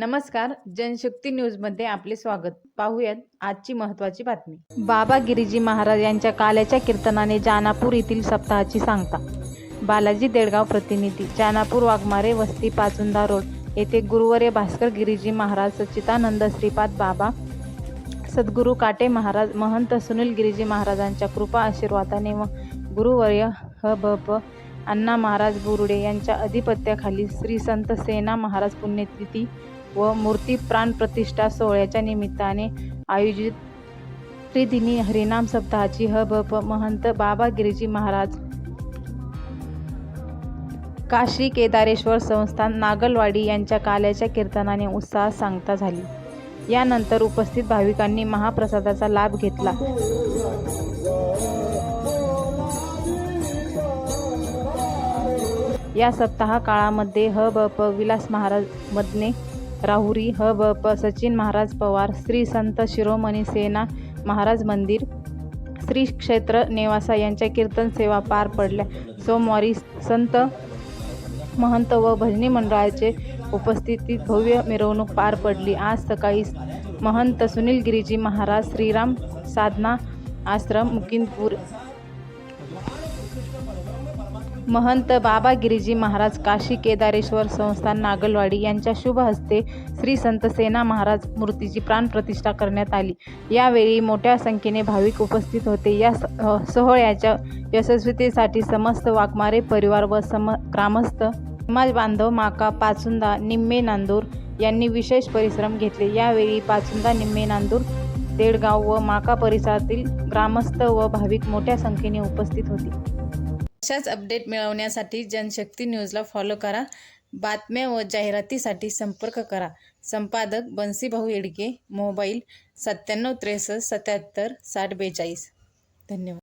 नमस्कार जनशक्ती न्यूजमध्ये आपले स्वागत. पाहूयात आजची महत्त्वाची बातमी. बाबा गिरीजी महाराज यांच्या काल्याच्या कीर्तनाने जानापूर येथील सप्ताहाची सांगता. बालाजी देडगाव प्रतिनिधी जानापूर वाघमारे वस्ती पाचुंदा रोड येथे गुरुवर्य भास्कर गिरीजी महाराज सच्चिदानंद श्रीपाद बाबा सद्गुरू काटे महाराज महंत सुनील गिरीजी महाराजांच्या कृपा आशीर्वादाने व गुरुवर्य ह ब प अण्णा महाराज बुरुडे यांच्या अधिपत्याखाली श्री संत सेना महाराज पुण्यतिथी व मूर्ती प्राण प्रतिष्ठा सोहळ्याच्या निमित्ताने आयोजित त्रिदिनी हरिनाम सप्ताहाची ह ब प महंत बाबा गिरीजी महाराज काशी केदारेश्वर संस्थान नागलवाडी यांच्या काल्याच्या कीर्तनाने उत्साहात सांगता झाली. यानंतर उपस्थित भाविकांनी महाप्रसादाचा लाभ घेतला. या सप्ताह काळामध्ये ह ब प विलास महाराज मदने राहुरी ह ब प सचिन महाराज पवार श्री संत शिरोमणी सेना महाराज मंदिर श्री क्षेत्र नेवासा यांच्या कीर्तन सेवा पार पडल्या. सोमवारी संत महंत व भजनी मंडळाचे उपस्थितीत भव्य मिरवणूक पार पडली. आज सकाळी महंत सुनील गिरीजी महाराज श्रीराम साधना आश्रम मुकिंदपूर महंत बाबा गिरीजी महाराज काशी केदारेश्वर संस्थान नागलवाडी यांच्या शुभ हस्ते श्री संत सेना महाराज मूर्तीची प्राणप्रतिष्ठा करण्यात आली. यावेळी मोठ्या संख्येने भाविक उपस्थित होते. या स- सोहळ्याच्या यशस्वीतेसाठी समस्त वाघमारे परिवार व सम ग्रामस्थ समाज बांधव माका पाचुंदा निम्मे नांदूर यांनी विशेष परिश्रम घेतले. यावेळी पाचुंदा निम्मे नांदूर देडगाव व माका परिसरातील ग्रामस्थ व भाविक मोठ्या संख्येने उपस्थित होते. अशाच अपडेट मिळवण्यासाठी जनशक्ती न्यूजला फॉलो करा. बातम्या व जाहिरातीसाठी संपर्क करा. संपादक बन्सीभाऊ येडके मोबाईल सत्त्याण्णव त्रेसष्ट सत्याहत्तर साठ बेचाळीस. धन्यवाद.